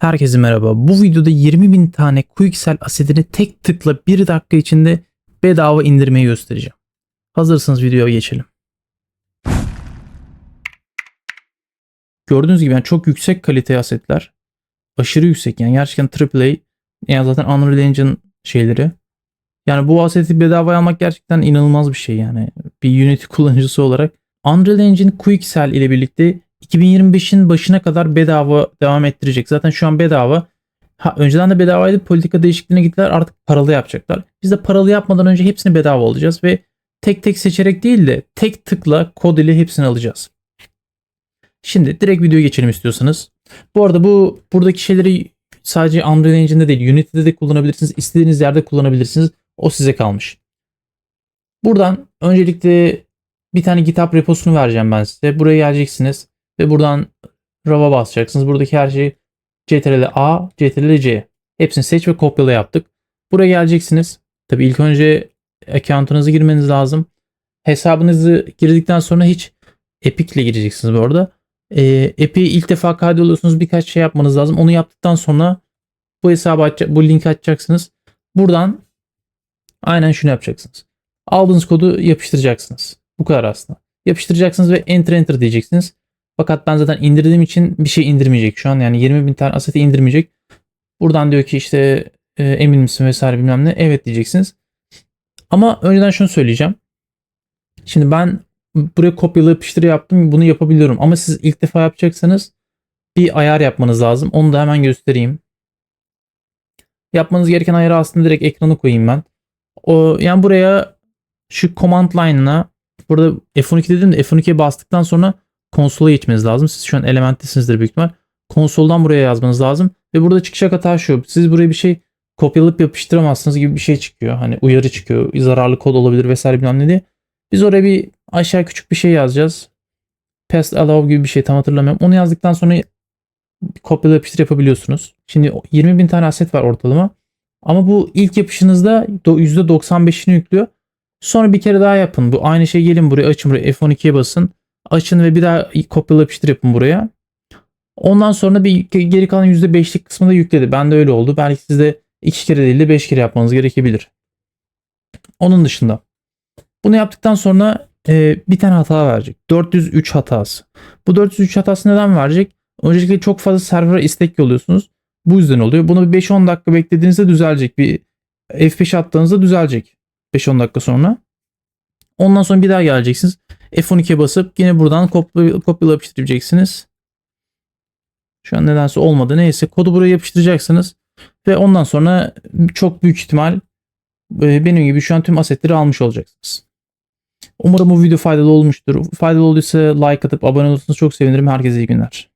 Herkese merhaba. Bu videoda 20.000 tane Quicksell asetini tek tıkla 1 dakika içinde bedava indirmeyi göstereceğim. Hazırsanız videoya geçelim. Gördüğünüz gibi yani çok yüksek kalite asetler. Aşırı yüksek yani gerçekten AAA. Yani zaten Unreal Engine şeyleri. Yani bu aseti bedava almak gerçekten inanılmaz bir şey yani. Bir Unity kullanıcısı olarak. Unreal Engine Quicksell ile birlikte 2025'in başına kadar bedava devam ettirecek. Zaten şu an bedava. Ha, önceden de bedavaydı. Politika değişikliğine gittiler. Artık paralı yapacaklar. Biz de paralı yapmadan önce hepsini bedava alacağız ve tek tek seçerek değil de tek tıkla kod ile hepsini alacağız. Şimdi direkt videoya geçelim istiyorsanız. Bu arada bu buradaki şeyleri sadece Unreal Engine'de değil Unity'de de kullanabilirsiniz. İstediğiniz yerde kullanabilirsiniz. O size kalmış. Buradan öncelikle bir tane GitHub reposunu vereceğim ben size. Buraya geleceksiniz ve buradan rav'a basacaksınız. Buradaki her şeyi CTRL A, CTRL C. Hepsini seç ve kopyala yaptık. Buraya geleceksiniz. Tabi ilk önce account'unuzu girmeniz lazım. Hesabınızı girdikten sonra hiç Epic ile gireceksiniz bu arada. E, Epic'i ilk defa kaydoluyorsunuz. Birkaç şey yapmanız lazım. Onu yaptıktan sonra bu hesabı açacak, bu linki açacaksınız. Buradan aynen şunu yapacaksınız. Aldığınız kodu yapıştıracaksınız. Bu kadar aslında. Yapıştıracaksınız ve enter enter diyeceksiniz. Fakat ben zaten indirdiğim için bir şey indirmeyecek şu an. Yani 20 bin tane aseti indirmeyecek. Buradan diyor ki işte e, emin misin vesaire bilmem ne. Evet diyeceksiniz. Ama önceden şunu söyleyeceğim. Şimdi ben buraya kopyala yapıştır yaptım. Bunu yapabiliyorum. Ama siz ilk defa yapacaksanız bir ayar yapmanız lazım. Onu da hemen göstereyim. Yapmanız gereken ayarı aslında direkt ekranı koyayım ben. O, yani buraya şu command line'ına burada F12 dedim de F12'ye bastıktan sonra konsola geçmeniz lazım. Siz şu an elementtesinizdir büyük ihtimal. Konsoldan buraya yazmanız lazım. Ve burada çıkacak hata şu. Siz buraya bir şey kopyalayıp yapıştıramazsınız gibi bir şey çıkıyor. Hani uyarı çıkıyor. Zararlı kod olabilir vesaire bilmem ne diye. Biz oraya bir aşağı küçük bir şey yazacağız. Pass allow gibi bir şey tam hatırlamıyorum. Onu yazdıktan sonra kopyala yapıştır yapabiliyorsunuz. Şimdi 20 bin tane aset var ortalama. Ama bu ilk yapışınızda %95'ini yüklüyor. Sonra bir kere daha yapın. Bu aynı şey gelin buraya açın buraya F12'ye basın. Açın ve bir daha kopyala yapıştır yapın buraya. Ondan sonra bir geri kalan %5'lik kısmı da yükledi. Ben de öyle oldu. Belki sizde 2 kere değil de 5 kere yapmanız gerekebilir. Onun dışında. Bunu yaptıktan sonra e, bir tane hata verecek. 403 hatası. Bu 403 hatası neden verecek? Öncelikle çok fazla server'a istek yolluyorsunuz. Bu yüzden oluyor. Bunu bir 5-10 dakika beklediğinizde düzelecek. Bir F5 attığınızda düzelecek. 5-10 dakika sonra. Ondan sonra bir daha geleceksiniz. F12'ye basıp yine buradan kopyala, yapıştıracaksınız. Şu an nedense olmadı. Neyse kodu buraya yapıştıracaksınız. Ve ondan sonra çok büyük ihtimal e, benim gibi şu an tüm asetleri almış olacaksınız. Umarım bu video faydalı olmuştur. Faydalı olduysa like atıp abone olursanız çok sevinirim. Herkese iyi günler.